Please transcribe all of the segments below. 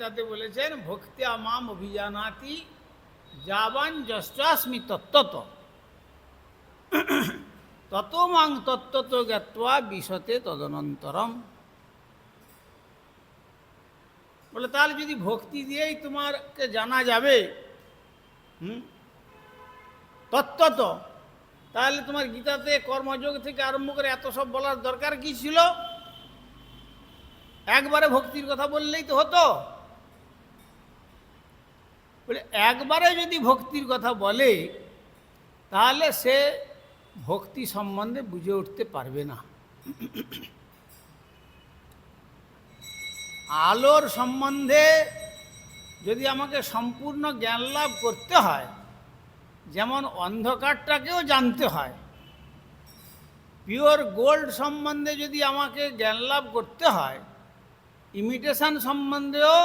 গীতাতে বলেছেন, ভক্তিয়া মাম অভিজানাতি যাবান যশ্চাস্মি তত্ত্বত। তত মাং তত্ত্বত জ্ঞাত্বা বিশতে তদনন্তরম। বলে, তাহলে যদি ভক্তি দিয়েই তোমারকে জানা যাবে, হুম, তত্ত্বত, তাহলে তোমার গীতাতে কর্মযোগ থেকে আরম্ভ করে এত সব বলার দরকার কি ছিল? একবারে ভক্তির কথা বললেই তো হতো। বলে, একবারে যদি ভক্তির কথা বলে, তাহলে সে ভক্তি সম্বন্ধে বুঝে উঠতে পারবে না। আলোর সম্বন্ধে যদি আমাকে সম্পূর্ণ জ্ঞান লাভ করতে হয়, যেমন অন্ধকারটাকেও জানতে হয়, পিওর গোল্ড সম্বন্ধে যদি আমাকে জ্ঞান লাভ করতে হয়, ইমিটেশন সম্বন্ধেও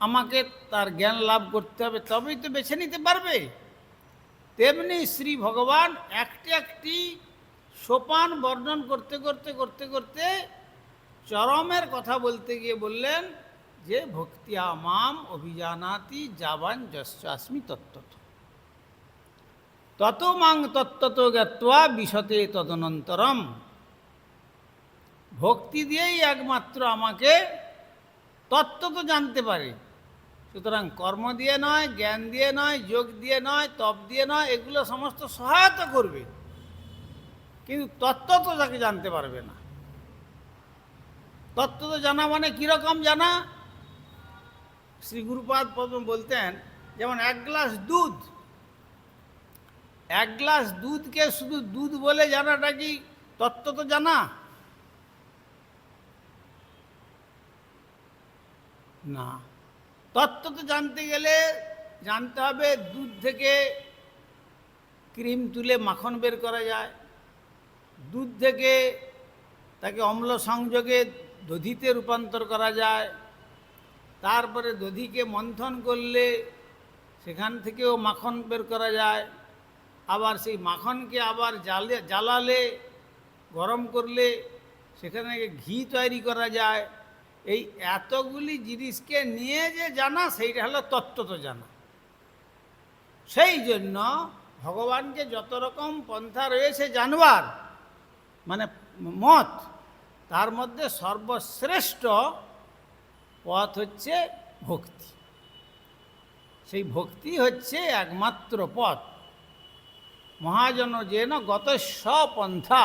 আমাকে তার জ্ঞান লাভ করতে হবে, তবেই তো বেছে নিতে পারবে। তেমনি শ্রী ভগবান একটি একটি সোপান বর্ণন করতে করতে করতে করতে চরমের কথা বলতে গিয়ে বললেন, যে ভক্তি আমাম অভিজানাতি যাবান যশ্চাস্মি তত্ত্বত। তত মাং তত্ত্বত জ্ঞাত্বা বিশতে তদনন্তরম। ভক্তি দিয়েই একমাত্র আমাকে তত্ত্ব তো জানতে পারে। সুতরাং কর্ম দিয়ে নয়, জ্ঞান দিয়ে নয়, যোগ দিয়ে নয়, তপ দিয়ে নয়, এগুলো সমস্ত সহায়তা করবে। কিন্তু তত্ত্ব তো তাকে জানতে পারবে না। তত্ত্ব তো জানা মানে কীরকম জানা? শ্রী গুরুপাদ পদ্ম বলতেন, যেমন এক গ্লাস দুধ। এক গ্লাস দুধকে শুধু দুধ বলে জানাটা কি তত্ত্ব তো জানা? না। তত্ত্ব তো জানতে গেলে জানতে হবে, দুধ থেকে ক্রিম তুলে মাখন বের করা যায়। দুধ থেকে তাকে অম্ল সংযোগে দধিতে রূপান্তর করা যায়। তারপরে দধিকে মন্থন করলে সেখান থেকেও মাখন বের করা যায়। আবার সেই মাখনকে আবার জ্বালে জ্বালালে, গরম করলে সেখানে ঘি তৈরি করা যায়। এই এতগুলি জিনিসকে নিয়ে যে জানা, সেইটা হলো তত্ত্ব জানা। সেই জন্য ভগবানকে যত রকম পন্থা রয়েছে জানবার মানে মত, তার মধ্যে সর্বশ্রেষ্ঠ পথ হচ্ছে ভক্তি। সেই ভক্তি হচ্ছে একমাত্র পথ। মহাজন যেন গত পন্থা